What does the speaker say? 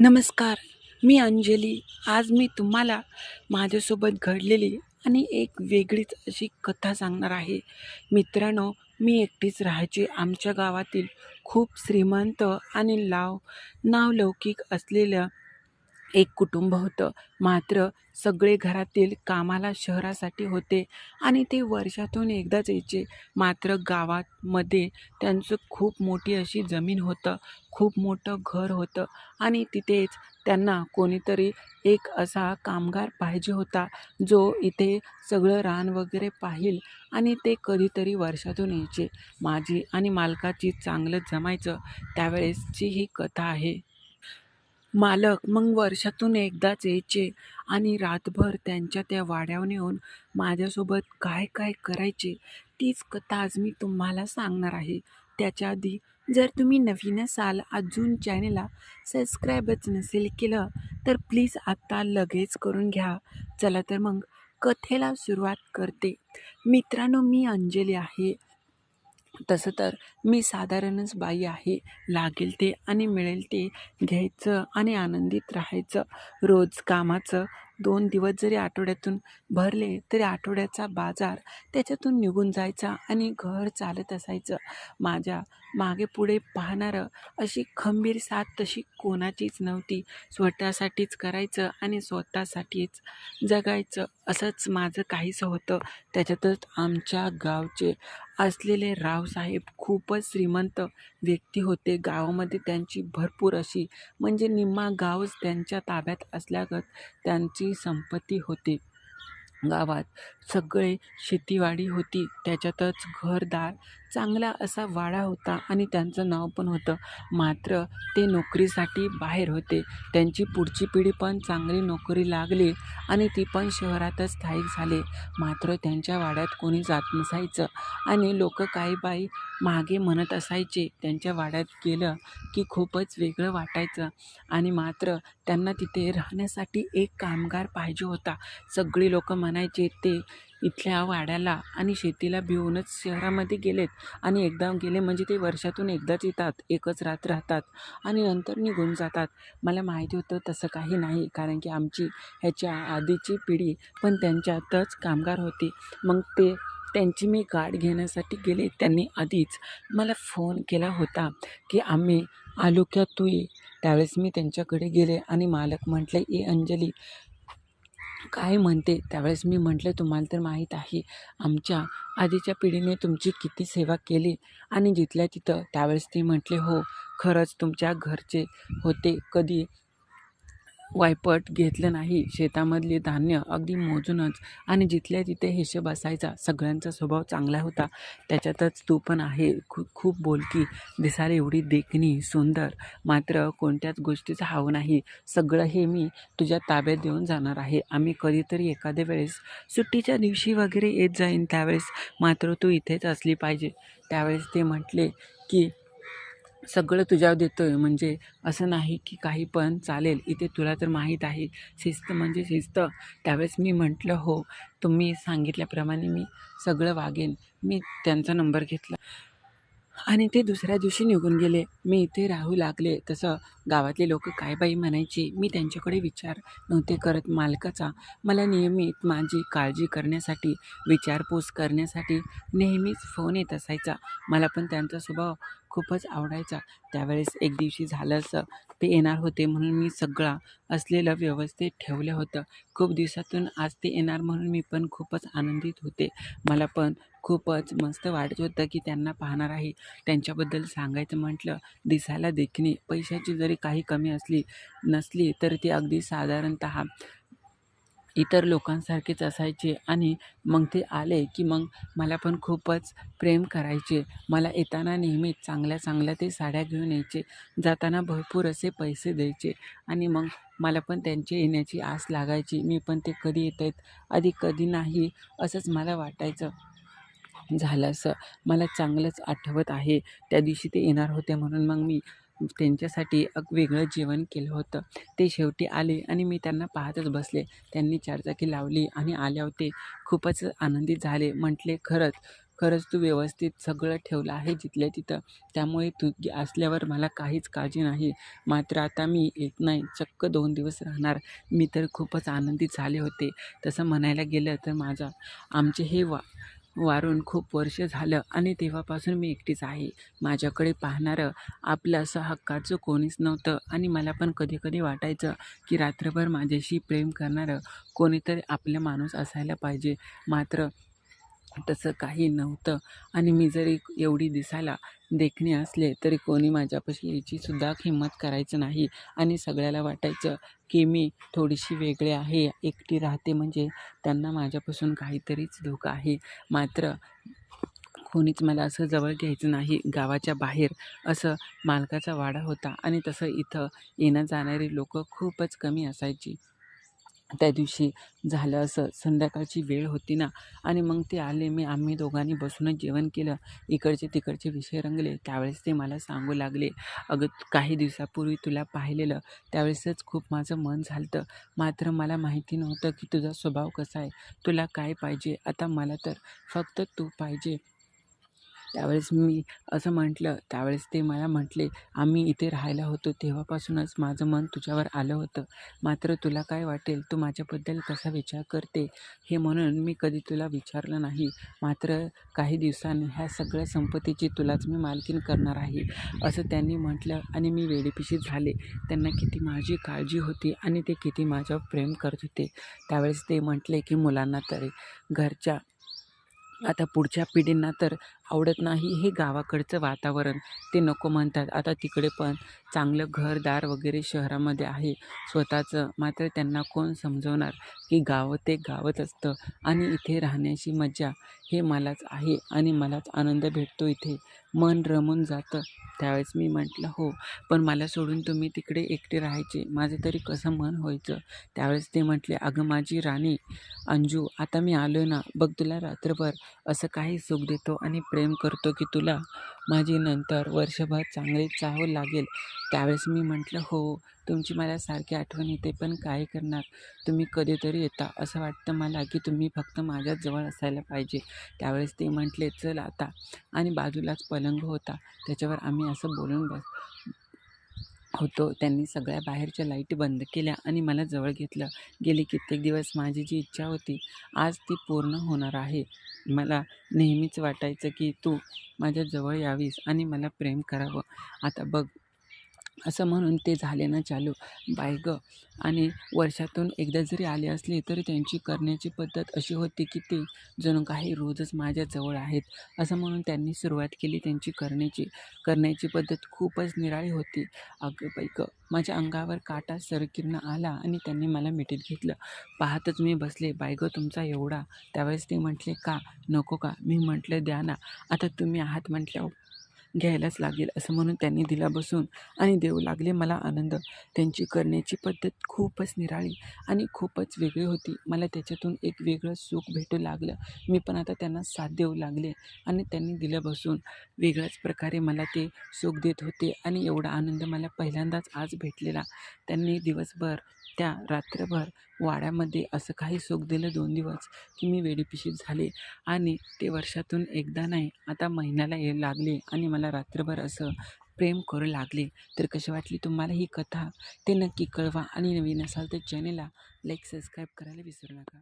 नमस्कार मी अंजली. आज मी तुम्हाला माझ्यासोबत घडलेली आणि एक वेगळीच अशी कथा सांगणार आहे. मित्रांनो मी एकटीच राहायचे आमच्या गावातील खूप श्रीमंत आणि लाव नावलौकिक असलेलं एक कुटुंब होतं. मात्र सगळे घरातील कामाला शहरासाठी होते आणि ते वर्षातून एकदाच यायचे. मात्र गावामध्ये त्यांचं खूप मोठी अशी जमीन होतं. खूप मोठं घर होतं आणि तिथेच त्यांना कोणीतरी एक असा कामगार पाहिजे होता जो इथे सगळं रान वगैरे पाहील आणि ते कधीतरी वर्षातून यायचे. माझी आणि मालकाची चांगलं जमायचं त्यावेळेसची ही कथा आहे. मालक मग वर्षातून एकदाच यायचे आणि रातभर त्यांच्या त्या वाड्यावर येऊन माझ्यासोबत काय काय करायचे तीच कथा आज मी तुम्हाला सांगणार आहे. त्याच्या आधी जर तुम्ही नवीन असाल अजून चॅनेलला सबस्क्राईबच नसेल केलं तर प्लीज आत्ता लगेच करून घ्या. चला तर मग कथेला सुरुवात करते. मित्रांनो मी अंजली आहे. तसं तर मी साधारणच बाई आहे. लागेल ते आणि मिळेल ते घ्यायचं आणि आनंदित राहायचं. रोज कामाचं दोन दिवस जरी आठवड्यातून भरले तरी आठवड्याचा बाजार त्याच्यातून निघून जायचा आणि घर चालत असायचं. माझ्या मागे पुढे पाहणारं अशी खंबीर साथ तशी कोणाचीच नव्हती. स्वतःसाठीच करायचं आणि स्वतःसाठीच जगायचं. असंच माझं काहीसं होतं. त्याच्यातच आमच्या गावचे असलेले रावसाहेब खूपच श्रीमंत व्यक्ती होते. गावामध्ये त्यांची भरपूर अशी म्हणजे निम्मा गावच त्यांच्या ताब्यात असल्यागत त्यांची संपत्ती होती. गावात सगळे शेतीवाडी होती. त्याच्यातच घरदार चांगला असा वाडा होता आणि त्यांचं नाव पण होतं. मात्र ते नोकरीसाठी बाहेर होते. त्यांची पुढची पिढी पण चांगली नोकरी लागली आणि ती पण शहरातच स्थायिक झाले. मात्र त्यांच्या वाड्यात कोणी जात नसायचं आणि लोक काही बाई मागे म्हणत असायचे. त्यांच्या वाड्यात गेलं की खूपच वेगळं वाटायचं आणि मात्र त्यांना तिथे राहण्यासाठी एक कामगार पाहिजे होता. सगळी लोक म्हणायचे ते इथल्या वाड्याला आणि शेतीला भिवूनच शहरामध्ये गेलेत. आणि एकदा गेले म्हणजे ते वर्षातून एकदाच येतात. एकच रात राहतात आणि नंतर निघून जातात. मला माहिती होतं तसं काही नाही. कारण की आमची ह्याच्या आधीची पिढी पण त्यांच्यातच कामगार होती. मग ते त्यांची मी गाठ घेण्यासाठी गेले. त्यांनी आधीच मला फोन केला होता की आम्ही आलो क्या तू? ये त्यावेळेस मी त्यांच्याकडे गेले आणि मालक म्हटले ए अंजली काय म्हणते? त्यावेळेस मी म्हटलं तुम्हाला तर माहीत आहे आमच्या आधीच्या पिढीने तुमची किती सेवा केली आणि जिथल्या तिथं. त्यावेळेस ते म्हटले हो खरंच तुमच्या घरचे होते कधी वायपट घेतलं नाही. शेतामधले धान्य अगदी मोजूनच आणि जिथल्या तिथे हिशेब असायचा सगळ्यांचा स्वभाव चांगला होता. त्याच्यातच तू पण आहे. खूप खूप बोलकी दिसायला एवढी देखणी सुंदर. मात्र कोणत्याच गोष्टीचं हाव नाही. सगळं हे मी तुझ्या ताब्यात देऊन जाणार आहे. आम्ही कधीतरी एखाद्या वेळेस सुट्टीच्या दिवशी वगैरे येत जाईन त्यावेळेस मात्र तू इथेच असली पाहिजे. त्यावेळेस ते म्हटले की सगळं तुझ्यावर देतो आहे म्हणजे असं नाही की काही पण चालेल. इथे तुला तर माहीत आहे. शिस्त म्हणजे शिस्त. त्यावेळेस मी म्हटलं हो तुम्ही सांगितल्याप्रमाणे मी सगळं वागेन. मी त्यांचा नंबर घेतला. आणि ते दुसऱ्या दिवशी निघून गेले. मी इथे राहू लागले. तसं गावातले लोक काय बाई म्हणायची? मी त्यांच्याकडे विचार नव्हते करत मालकाचा. मला नियमित माझी काळजी करण्यासाठी विचारपूस करण्यासाठी नेहमीच फोन येत असायचा. मला पण त्यांचा स्वभाव खूपच आवडायचा. त्यावेळेस एक दिवशी झालं असं. ते येणार होते म्हणून मी सगळा असलेलं व्यवस्थित ठेवलं होतं. खूप दिवसातून आज ते येणार म्हणून मी पण खूपच आनंदित होते. मला पण खूपच मस्त वाटत होतं की त्यांना पाहणार आहे. त्यांच्याबद्दल सांगायचं म्हटलं दिसायला देखणे पैशाची जरी काही कमी असली नसली तर ती अगदी साधारणत इतर लोकांसारखेच असायचे आणि मग ते आले की मग मला पण खूपच प्रेम करायचे. मला येताना नेहमीच चांगल्या चांगल्या ते साड्या घेऊन यायचे. जाताना भरपूर असे पैसे द्यायचे आणि मग मला पण त्यांचे येण्याची आस लागायची. मी पण ते कधी येत आहेत आधी कधी नाही असंच मला वाटायचं. झालं असं मला चांगलंच आठवत आहे. त्या दिवशी ते येणार होते म्हणून मग मी त्यांच्यासाठी एक वेगळं जेवण केलं होतं. ते शेवटी आले आणि मी त्यांना पाहतच बसले. त्यांनी चारचाकी लावली आणि आल्या होते. खूपच आनंदित झाले. म्हटले खरंच खरंच तू व्यवस्थित सगळं ठेवलं आहे जिथल्या तिथं. त्यामुळे तू असल्यावर मला काहीच काळजी नाही. मात्र आता मी येत नाही. चक्क दोन दिवस राहणार. मी तर खूपच आनंदित झाले होते. तसं म्हणायला गेलं तर माझा आमचे हे वा वारून खूप वर्ष झालं आणि तेव्हापासून मी एकटीच आहे. माझ्याकडे पाहणारं आपलं असं हक्काचं कोणीच नव्हतं आणि मला पण कधी कधी वाटायचं की रात्रभर माझ्याशी प्रेम करणारं कोणीतरी आपलं माणूस असायला पाहिजे. मात्र तसं काही नव्हतं. आणि मी जरी एवढी दिसायला देखणे असले तरी कोणी माझ्यापाशी याचीसुद्धा किंमत हिंमत करायचं नाही. आणि सगळ्याला वाटायचं की मी थोडीशी वेगळे आहे एकटी राहते म्हणजे त्यांना माझ्यापासून काहीतरीच धोका आहे. मात्र कोणीच मला असं जवळ घ्यायचं नाही गावाच्या बाहेर असं मालकाचा वाडा होता. आणि तसं इथं येणं जाणारी लोकं खूपच कमी असायची. त्या दिवशी झालं असं. संध्याकाळची वेळ होती ना. आणि मग ते आले. मी आम्ही दोघांनी बसूनच जेवण केलं. इकडचे तिकडचे विषय रंगले. त्यावेळेस ते मला सांगू लागले. अगं काही दिवसापूर्वी तुला पाहिलेलं. त्यावेळेसच खूप माझं मन झालं मात्र मला माहिती नव्हतं की तुझा स्वभाव कसा आहे. तुला काय पाहिजे? आता मला तर फक्त तू पाहिजे. त्यावेळेस मी असं म्हटलं त्यावेळेस ते मला म्हटले आम्ही इथे राहायला होतो तेव्हापासूनच माझं मन तुझ्यावर आलं होतं. मात्र तुला काय वाटेल तू माझ्याबद्दल कसा विचार करते हे म्हणून मी कधी तुला विचारलं नाही. मात्र काही दिवसांनी ह्या सगळ्या संपत्तीची तुलाच मी मालकीण करणार आहे असं त्यांनी म्हटलं आणि मी वेडीपिशी झाले. त्यांना किती माझी काळजी होती आणि ते किती माझ्यावर प्रेम करत होते. त्यावेळेस ते म्हटले की मुलांना तरी घरच्या आता पुढच्या पिढींना तर आवडत नाही हे गावाकडचं वातावरण. ते नको म्हणतात. आता तिकडे पण चांगलं घरदार वगैरे शहरामध्ये आहे. स्वतःचं मात्र त्यांना कोण समजवणार? की गावं ते गावच असतं. आणि इथे राहण्याची मजा हे मलाच आहे आणि मलाच आनंद भेटतो इथे. मन रमून जातं. त्यावेळेस मी म्हटलं हो पण मला सोडून तुम्ही तिकडे एकटे राहायचे. माझं तरी कसं मन व्हायचं? त्यावेळेस ते म्हटले अगं माझी राणी अंजू आता मी आलो ना. बघ तुला रात्रभर असं काही सुख देतो आणि प्रेम करतो की तुला माझी नंतर वर्षभर चांगले चाहू लागेल. त्यावेळेस मी म्हटलं हो तुमची मला सारखी आठवण येते पण काय करणार? तुम्ही कधीतरी येता. असं वाटतं मला की तुम्ही फक्त माझ्याच जवळ असायला पाहिजे. त्यावेळेस ते म्हटले चल आता. आणि बाजूलाच पलंग होता. त्याच्यावर आम्ही असं बोलून बस होतो. त्यांनी सगळ्या बाहेरच्या लाईटी बंद केल्या आणि मला जवळ घेतलं. गेली कित्येक दिवस माझी जी इच्छा होती आज ती पूर्ण होणार आहे. मला नेहमीच वाटायचं की तू माझ्या जवळ यावीस आणि मला प्रेम करावं. आता बघ असं म्हणून ते झाले ना चालू. बाय गं. आणि वर्षातून एकदा जरी आले असले तरी त्यांची करण्याची पद्धत अशी होती की ते जणू काही रोजच माझ्याजवळ आहेत असं म्हणून त्यांनी सुरुवात केली त्यांची करण्याची. करण्याची पद्धत खूपच निराळी होती. अगं बाई माझ्या अंगावर काटा सरकिरणं आला आणि त्यांनी मला मिठीत घेतलं. पाहतच मी बसले. बाय गं तुमचा एवढा. त्यावेळेस ते म्हटले का? नको का? मी म्हटलं द्या ना. आता तुम्ही आहात म्हटल्यावर घ्यायलाच लागेल असं म्हणून त्यांनी दिला बसून आणि देऊ लागले मला आनंद. त्यांची करण्याची पद्धत खूपच निराळी आणि खूपच वेगळी होती. मला त्याच्यातून एक वेगळं सुख भेटू लागलं. मी पण आता त्यांना साथ देऊ लागले आणि त्यांनी दिलं बसून. वेगळ्याच प्रकारे मला ते सुख देत होते आणि एवढा आनंद मला पहिल्यांदाच आज भेटलेला. त्यांनी दिवसभर त्या रात्रभर वाड्यामध्ये असं काही सुख दिलं दोन दिवस की मी वेडीपिशीत झाले. आणि ते वर्षातून एकदा नाही आता महिन्याला यायला लागले आणि मला रात्रभर असं प्रेम करू लागले. तर कशी वाटली तुम्हाला ही कथा? ते नक्की कळवा. आणि नवीन असाल तर चॅनेलला लाईक सबस्क्राईब करायला विसरू नका.